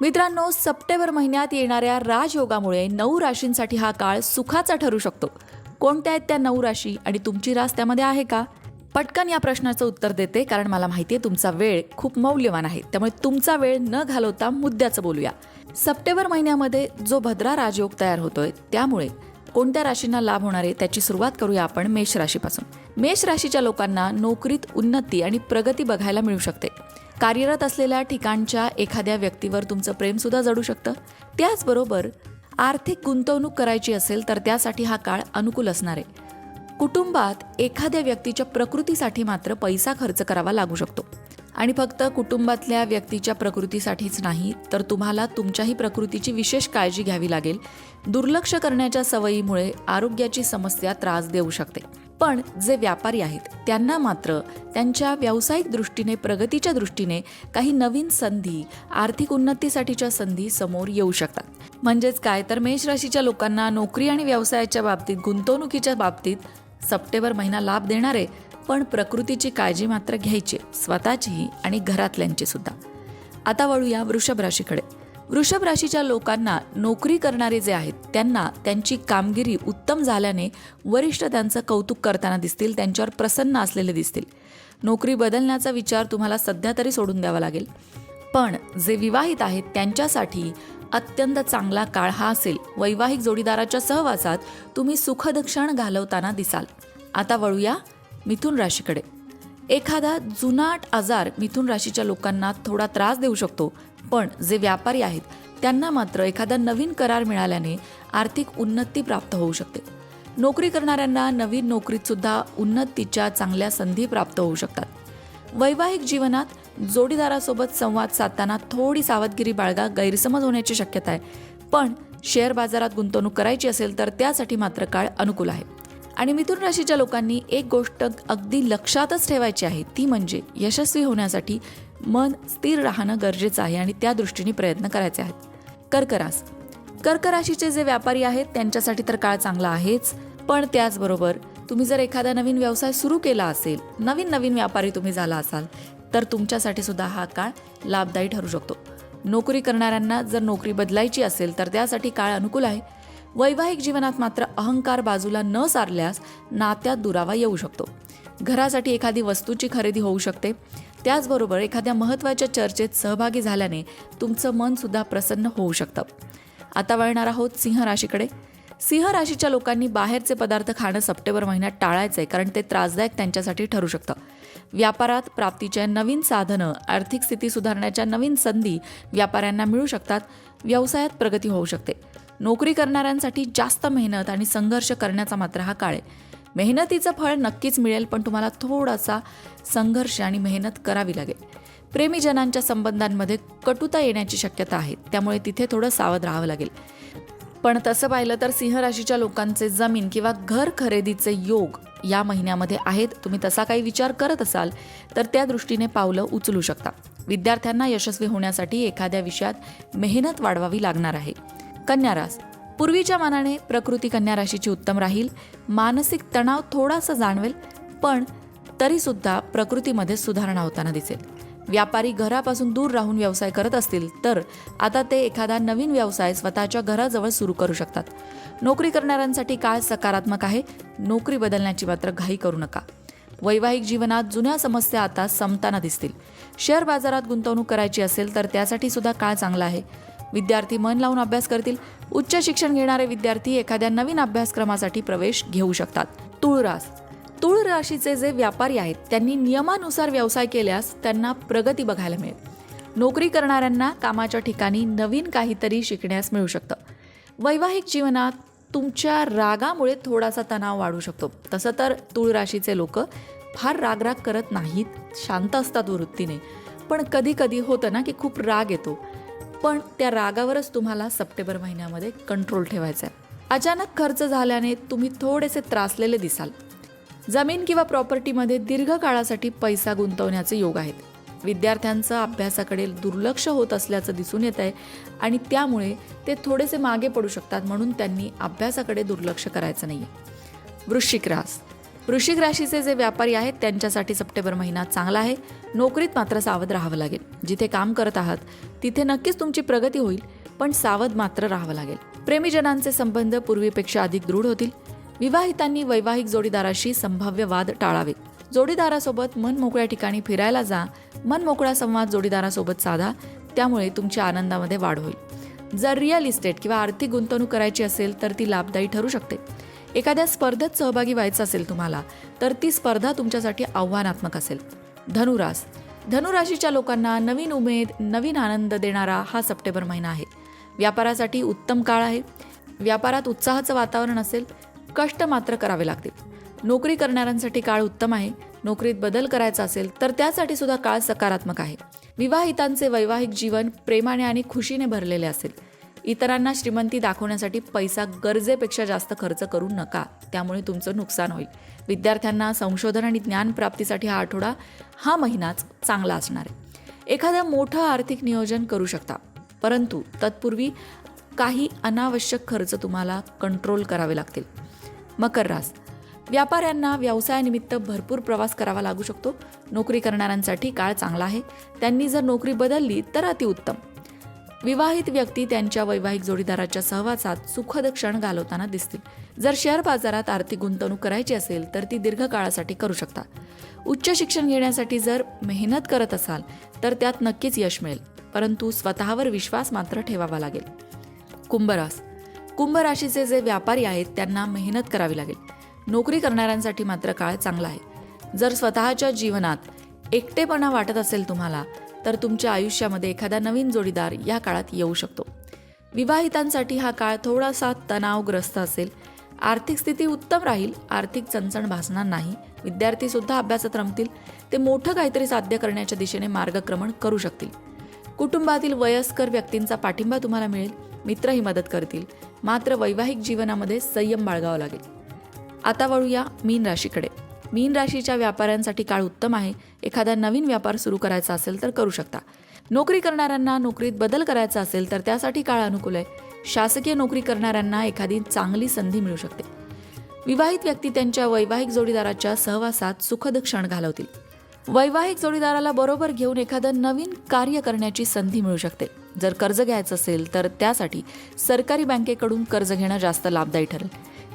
मित्रांनो सप्टेंबर महिन्यात येणाऱ्या राजयोगामुळे नऊ राशींसाठी हा काळ सुखाचा ठरू शकतो. कोणत्या आहेत त्या नऊ राशी आणि तुमची रास त्यामध्ये आहे का? पटकन या प्रश्नाचं उत्तर देते कारण मला माहिती आहे तुमचा वेळ खूप मौल्यवान आहे. त्यामुळे तुमचा वेळ न घालवता मुद्द्याचं बोलूया. सप्टेंबर महिन्यामध्ये जो भद्रा राजयोग तयार होतोय त्यामुळे कोणत्या राशींना लाभ होणार आहे त्याची सुरुवात करूया आपण मेष राशीपासून. मेष राशीच्या लोकांना नोकरीत उन्नती आणि प्रगती बघायला मिळू शकते. कार्यरत असलेल्या ठिकाणच्या एखाद्या व्यक्तीवर तुमचं प्रेमसुद्धा जडू शकतं. त्याचबरोबर आर्थिक गुंतवणूक करायची असेल तर त्यासाठी हा काळ अनुकूल असणार आहे. कुटुंबात एखाद्या व्यक्तीच्या प्रकृतीसाठी मात्र पैसा खर्च करावा लागू शकतो. आणि फक्त कुटुंबातल्या व्यक्तीच्या प्रकृतीसाठीच नाही तर तुम्हाला तुमच्याही प्रकृतीची विशेष काळजी घ्यावी लागेल. दुर्लक्ष करण्याच्या सवयीमुळे आरोग्याची समस्या त्रास देऊ शकते. पण जे व्यापारी आहेत त्यांना मात्र त्यांच्या व्यावसायिक दृष्टीने प्रगतीच्या दृष्टीने काही नवीन संधी आर्थिक उन्नतीसाठीच्या संधी समोर येऊ शकतात. म्हणजेच काय तर मेष राशीच्या लोकांना नोकरी आणि व्यवसायाच्या बाबतीत गुंतवणुकीच्या बाबतीत सप्टेंबर महिना लाभ देणारे पण प्रकृतीची काळजी मात्र घ्यायची स्वतःचीही आणि घरातल्यांची सुद्धा आता वळूया वृषभ राशीकडे. वृषभ राशीच्या लोकांना नोकरी करणारे जे आहेत त्यांना त्यांची कामगिरी उत्तम झाल्याने वरिष्ठ त्यांचं कौतुक करताना दिसतील त्यांच्यावर प्रसन्न असलेले दिसतील. नोकरी बदलण्याचा विचार तुम्हाला सध्या तरी सोडून द्यावा लागेल. पण जे विवाहित आहेत त्यांच्यासाठी अत्यंत चांगला काळ हा असेल. वैवाहिक जोडीदाराच्या सहवासात तुम्ही सुखद क्षण घालवताना दिसाल. आता वळूया मिथुन राशीकडे. एखादा जुनाट आजार मिथुन राशीच्या लोकांना थोडा त्रास देऊ शकतो पण जे व्यापारी आहेत त्यांना मात्र एखादा नवीन करार मिळाल्याने आर्थिक उन्नती प्राप्त होऊ शकते. नोकरी करणाऱ्यांना नवीन नोकरीतसुद्धा उन्नतीच्या चांगल्या संधी प्राप्त होऊ शकतात. वैवाहिक जीवनात जोडीदारासोबत संवाद साधताना थोडी सावधगिरी बाळगा गैरसमज होण्याची शक्यता आहे. पण शेअर बाजारात गुंतवणूक करायची असेल तर त्यासाठी मात्र काळ अनुकूल आहे. आणि मिथुन राशीच्या लोकांनी एक गोष्ट अगदी लक्षातच ठेवायची आहे ती म्हणजे यशस्वी होण्यासाठी मन स्थिर राहणं गरजेचं आहे आणि त्या दृष्टीने प्रयत्न करायचे आहेत. कर्करास. कर्क राशीचे जे व्यापारी आहेत त्यांच्यासाठी तर काळ चांगला आहेच. पण त्याचबरोबर तुम्ही जर एखादा नवीन व्यवसाय सुरू केला असेल नवीन नवीन व्यापारी तुम्ही झाला असाल तर तुमच्यासाठी सुद्धा हा काळ लाभदायी ठरू शकतो. नोकरी करणाऱ्यांना जर नोकरी बदलायची असेल तर त्यासाठी काळ अनुकूल आहे. वैवाहिक जीवनात मात्र अहंकार बाजूला न सारल्यास नात्यात दुरावा येऊ शकतो. घरासाठी एखादी वस्तूची खरेदी होऊ शकते. त्याचबरोबर एखाद्या महत्त्वाच्या चर्चेत सहभागी झाल्याने तुमचं मनसुद्धा प्रसन्न होऊ शकतं. आता वळणार आहोत सिंह राशीकडे. सिंह राशीच्या लोकांनी बाहेरचे पदार्थ खाणं सप्टेंबर महिन्यात टाळायचं आहे कारण ते त्रासदायक त्यांच्यासाठी ठरू शकतं. व्यापारात प्राप्तीच्या नवीन साधनं आर्थिक स्थिती सुधारण्याच्या नवीन संधी व्यापाऱ्यांना मिळू शकतात. व्यवसायात प्रगती होऊ शकते. नोकरी करणाऱ्यांसाठी जास्त मेहनत आणि संघर्ष करण्याचा मात्र हा काळ आहे. मेहनतीचं फळ नक्कीच मिळेल पण तुम्हाला थोडासा संघर्ष आणि मेहनत करावी लागेल. प्रेमीजनांच्या संबंधांमध्ये कटुता येण्याची शक्यता आहे. त्यामुळे तिथे थोडं सावध राहावं लागेल. पण तसं पाहिलं तर सिंह राशीच्या लोकांचे जमीन किंवा घर खरेदीचे योग या महिन्यामध्ये आहेत. तुम्ही तसा काही विचार करत असाल तर त्या दृष्टीने पावलं उचलू शकता. विद्यार्थ्यांना यशस्वी होण्यासाठी एखाद्या विषयात मेहनत वाढवावी लागणार आहे. कन्यारास पूर्वीच्या मानाने प्रकृती कन्या राशीची उत्तम राहील. मानसिक तणाव थोडासा जाणवेल पण तरीसुद्धा प्रकृतीमध्ये सुधारणा होताना दिसेल. व्यापारी घरापासून दूर राहून व्यवसाय करत असतील तर आता ते एखादा नवीन व्यवसाय स्वतःच्या घराजवळ सुरू करू शकतात. नोकरी करणाऱ्यांसाठी काळ सकारात्मक आहे नोकरी बदलण्याची मात्र घाई करू नका. वैवाहिक जीवनात जुन्या समस्या आता संपताना दिसतील. शेअर बाजारात गुंतवणूक करायची असेल तर त्यासाठी सुद्धा काळ चांगला आहे. विद्यार्थी मन लावून अभ्यास करतील. उच्च शिक्षण घेणारे विद्यार्थी एखाद्या नवीन अभ्यासक्रमासाठी प्रवेश घेऊ शकतात. तुळरास तुळ राशीचे जे व्यापारी आहेत त्यांनी नियमानुसार व्यवसाय केल्यास त्यांना प्रगती बघायला मिळेल. नोकरी करणाऱ्यांना कामाच्या ठिकाणी नवीन काहीतरी शिकण्यास मिळू शकतं. वैवाहिक जीवनात तुमच्या रागामुळे थोडासा तणाव वाढू शकतो. तसं तर तुळ राशीचे लोक फार रागराग करत नाहीत शांत असतात वृत्तीने. पण कधी कधी होतं ना की खूप राग येतो. पण त्या रागावरच तुम्हाला सप्टेंबर महिन्यामध्ये कंट्रोल ठेवायचा आहे अचानक खर्च झाल्याने तुम्ही थोडेसे त्रासलेले दिसाल. जमीन किंवा प्रॉपर्टीमध्ये दीर्घकाळासाठी पैसा गुंतवण्याचे योग आहेत. विद्यार्थ्यांचं अभ्यासाकडे दुर्लक्ष होत असल्याचं दिसून येत आहे आणि त्यामुळे ते थोडेसे मागे पडू शकतात म्हणून त्यांनी अभ्यासाकडे दुर्लक्ष करायचं नाही आहे वृश्चिक रास. वृश्चिक राशीचे जे व्यापारी आहेत त्यांच्यासाठी सप्टेंबर महिना चांगला आहे. नोकरीत मात्र सावध राहावं लागेल. जिथे काम करत आहात तिथे नक्कीच तुमची प्रगती होईल पण सावध मात्र राहावं लागेल. प्रेमीजनांचे संबंध पूर्वीपेक्षा अधिक दृढ होतील. विवाहितांनी वैवाहिक जोडीदाराशी संभाव्य वाद टाळावे. जोडीदारासोबत मन मोकळ्या ठिकाणी फिरायला जा. मन मोकळा संवाद जोडीदारासोबत साधा. त्यामुळे तुमच्या आनंदामध्ये वाढ होईल. जर रिअल इस्टेट किंवा आर्थिक गुंतवणूक करायची असेल तर ती लाभदायी ठरू शकते. एखाद्या स्पर्धेत सहभागी व्हायचं असेल तुम्हाला तर ती स्पर्धा तुमच्यासाठी आव्हानात्मक असेल. धनुरास. धनुराशीच्या लोकांना नवीन उमेद नवीन आनंद देणारा हा सप्टेंबर महिना आहे. व्यापारासाठी उत्तम काळ आहे. व्यापारात उत्साहाचं वातावरण असेल कष्ट मात्र करावे लागतील. नोकरी करणाऱ्यांसाठी काळ उत्तम आहे. नोकरीत बदल करायचा असेल तर त्यासाठी सुद्धा काळ सकारात्मक आहे. विवाहितांचे वैवाहिक जीवन प्रेमाने आणि खुशीने भरलेले असेल. इतरांना श्रीमंती दाखवण्यासाठी पैसा गरजेपेक्षा जास्त खर्च करू नका. त्यामुळे तुमचं नुकसान होईल. विद्यार्थ्यांना संशोधन आणि ज्ञानप्राप्तीसाठी हा आठवडा हा महिनाच चांगला असणार आहे. एखादं मोठं आर्थिक नियोजन करू शकता. परंतु तत्पूर्वी काही अनावश्यक खर्च तुम्हाला कंट्रोल करावे लागतील. मकर रास. व्यापाऱ्यांना व्यवसायानिमित्त भरपूर प्रवास करावा लागू शकतो. नोकरी करणाऱ्यांसाठी काळ चांगला आहे. त्यांनी जर नोकरी बदलली तर अतिउत्तम. विवाहित व्यक्ती त्यांच्या वैवाहिक जोडीदाराच्या सहवासात सुखद क्षण घालवताना दिसतील. जर शेअर बाजारात आर्थिक गुंतवणूक करायची असेल तर ती दीर्घकाळासाठी करू शकता. उच्च शिक्षण घेण्यासाठी जर मेहनत करत असाल तर त्यात नक्कीच यश मिळेल परंतु स्वतःवर विश्वास मात्र ठेवावा लागेल. कुंभरास. कुंभ राशीचे जे व्यापारी आहेत त्यांना मेहनत करावी लागेल. नोकरी करणाऱ्यांसाठी मात्र काळ चांगला आहे. जर स्वतःच्या जीवनात एकटेपणा वाटत असेल तुम्हाला तर तुमच्या आयुष्यामध्ये एखादा नवीन जोडीदार या काळात येऊ शकतो. विवाहितांसाठी हा काळ थोडासा तणावग्रस्त असेल. आर्थिक स्थिती उत्तम राहील आर्थिक चणचण भासणार नाही. विद्यार्थीसुद्धा अभ्यासात रमतील ते मोठं काहीतरी साध्य करण्याच्या दिशेने मार्गक्रमण करू शकतील. कुटुंबातील वयस्कर व्यक्तींचा पाठिंबा तुम्हाला मिळेल मित्रही मदत करतील मात्र वैवाहिक जीवनामध्ये संयम बाळगावा लागेल. आता वळूया मीन राशीकडे. मीन राशीच्या व्यापाऱ्यांसाठी काळ उत्तम आहे. एखादा नवीन व्यापार सुरू करायचा असेल तर करू शकता. नोकरी करणाऱ्यांना नोकरीत बदल करायचा असेल तर त्यासाठी काळ अनुकूल आहे. शासकीय नोकरी करणाऱ्यांना एखादी चांगली संधी मिळू शकते. विवाहित व्यक्ती त्यांच्या वैवाहिक जोडीदाराच्या सहवासात सुखद क्षण घालवतील. वैवाहिक जोडीदाराला बरोबर घेऊन एखादं नवीन कार्य करण्याची संधी मिळू शकते. जर कर्ज घ्यायचं असेल तर त्यासाठी सरकारी बँकेकडून कर्ज घेणं जास्त लाभदायी ठरेल.